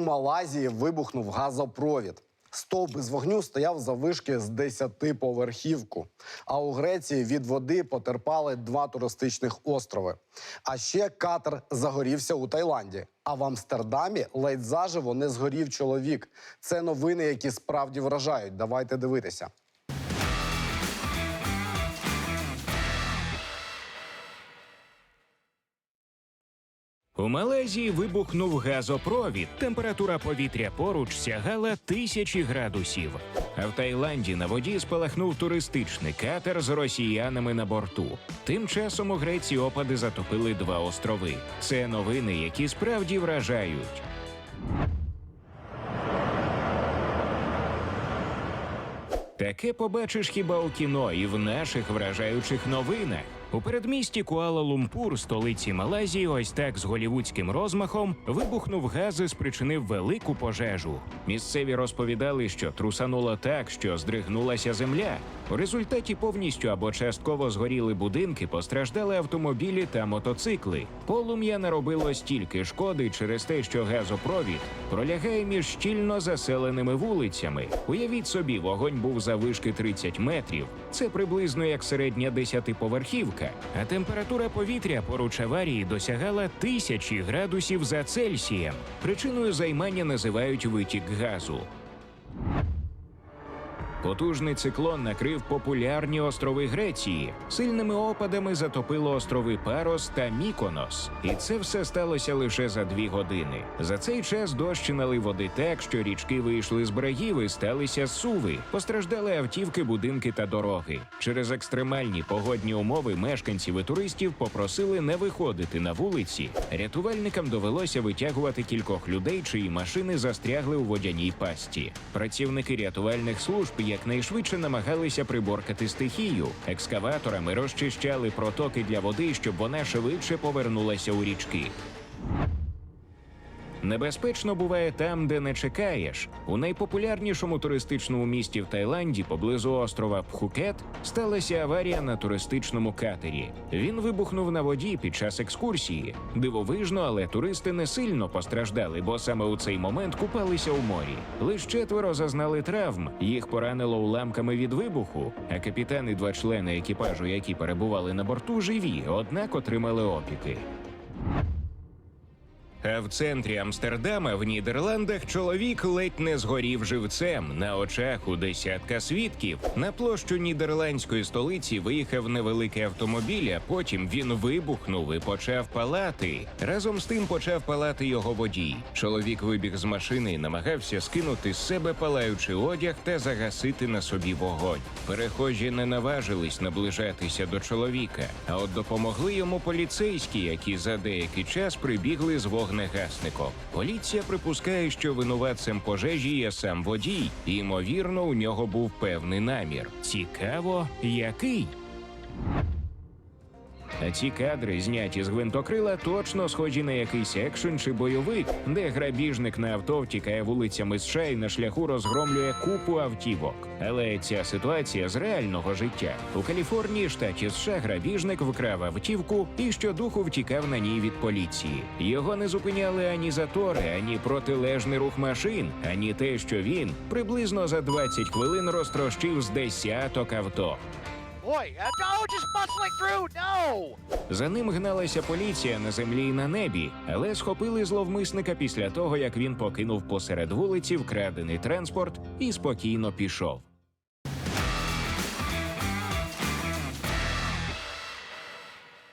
Малайзії вибухнув газопровід. Стовп із вогню стояв за вишки з 10-поверхівку. А у Греції від води потерпали два туристичних острови. А ще катер загорівся у Таїланді. А в Амстердамі ледь заживо не згорів чоловік. Це новини, які справді вражають. Давайте дивитися. У Малайзії вибухнув газопровід. Температура повітря поруч сягала тисячі градусів. А в Таїланді на воді спалахнув туристичний катер з росіянами на борту. Тим часом у Греції опади затопили два острови. Це новини, які справді вражають. Таке побачиш хіба у кіно і в наших вражаючих новинах. У передмісті Куала-Лумпур, столиці Малайзії, ось так з голівудським розмахом вибухнув газ і спричинив велику пожежу. Місцеві розповідали, що трусануло так, що здригнулася земля. У результаті повністю або частково згоріли будинки, постраждали автомобілі та мотоцикли. Полум'я наробило стільки шкоди через те, що газопровід пролягає між щільно заселеними вулицями. Уявіть собі, вогонь був завишки 30 метрів. Це приблизно як середня десятиповерхівка. А температура повітря поруч аварії досягала тисячі градусів за Цельсієм. Причиною займання називають витік газу. Потужний циклон накрив популярні острови Греції. Сильними опадами затопило острови Парос та Міконос. І це все сталося лише за дві години. За цей час дощ налив води так, що річки вийшли з берегів і сталися суви. Постраждали автівки, будинки та дороги. Через екстремальні погодні умови мешканців і туристів попросили не виходити на вулиці. Рятувальникам довелося витягувати кількох людей, чиї машини застрягли у водяній пасті. Працівники рятувальних служб якнайшвидше намагалися приборкати стихію. Екскаваторами розчищали протоки для води, щоб вона швидше повернулася у річки. Небезпечно буває там, де не чекаєш. У найпопулярнішому туристичному місті в Таїланді, поблизу острова Пхукет, сталася аварія на туристичному катері. Він вибухнув на воді під час екскурсії. Дивовижно, але туристи не сильно постраждали, бо саме у цей момент купалися у морі. Лише четверо зазнали травм. Їх поранило уламками від вибуху. А капітан і два члени екіпажу, які перебували на борту, живі, однак отримали опіки. А в центрі Амстердама в Нідерландах чоловік ледь не згорів живцем на очах у десятка свідків. На площу нідерландської столиці виїхав невеликий автомобіль, а потім він вибухнув і почав палати. Разом з тим почав палати його водій. Чоловік вибіг з машини і намагався скинути з себе палаючий одяг та загасити на собі вогонь. Перехожі не наважились наближатися до чоловіка, а от допомогли йому поліцейські, які за деякий час прибігли з вогнегасником. Поліція припускає, що винуватцем пожежі є сам водій, і ймовірно, у нього був певний намір. Цікаво, який. А ці кадри, зняті з гвинтокрила, точно схожі на якийсь екшен чи бойовик, де грабіжник на авто втікає вулицями США і на шляху розгромлює купу автівок. Але ця ситуація з реального життя у Каліфорнії, штаті США, грабіжник вкрав автівку і щодуху втікав на ній від поліції. Його не зупиняли ані затори, ані протилежний рух машин, ані те, що він приблизно за 20 хвилин розтрощив з десяток авто. Uh, no, just bustling through. No. За ним гналася поліція на землі і на небі, але схопили зловмисника після того, як він покинув посеред вулиці вкрадений транспорт і спокійно пішов.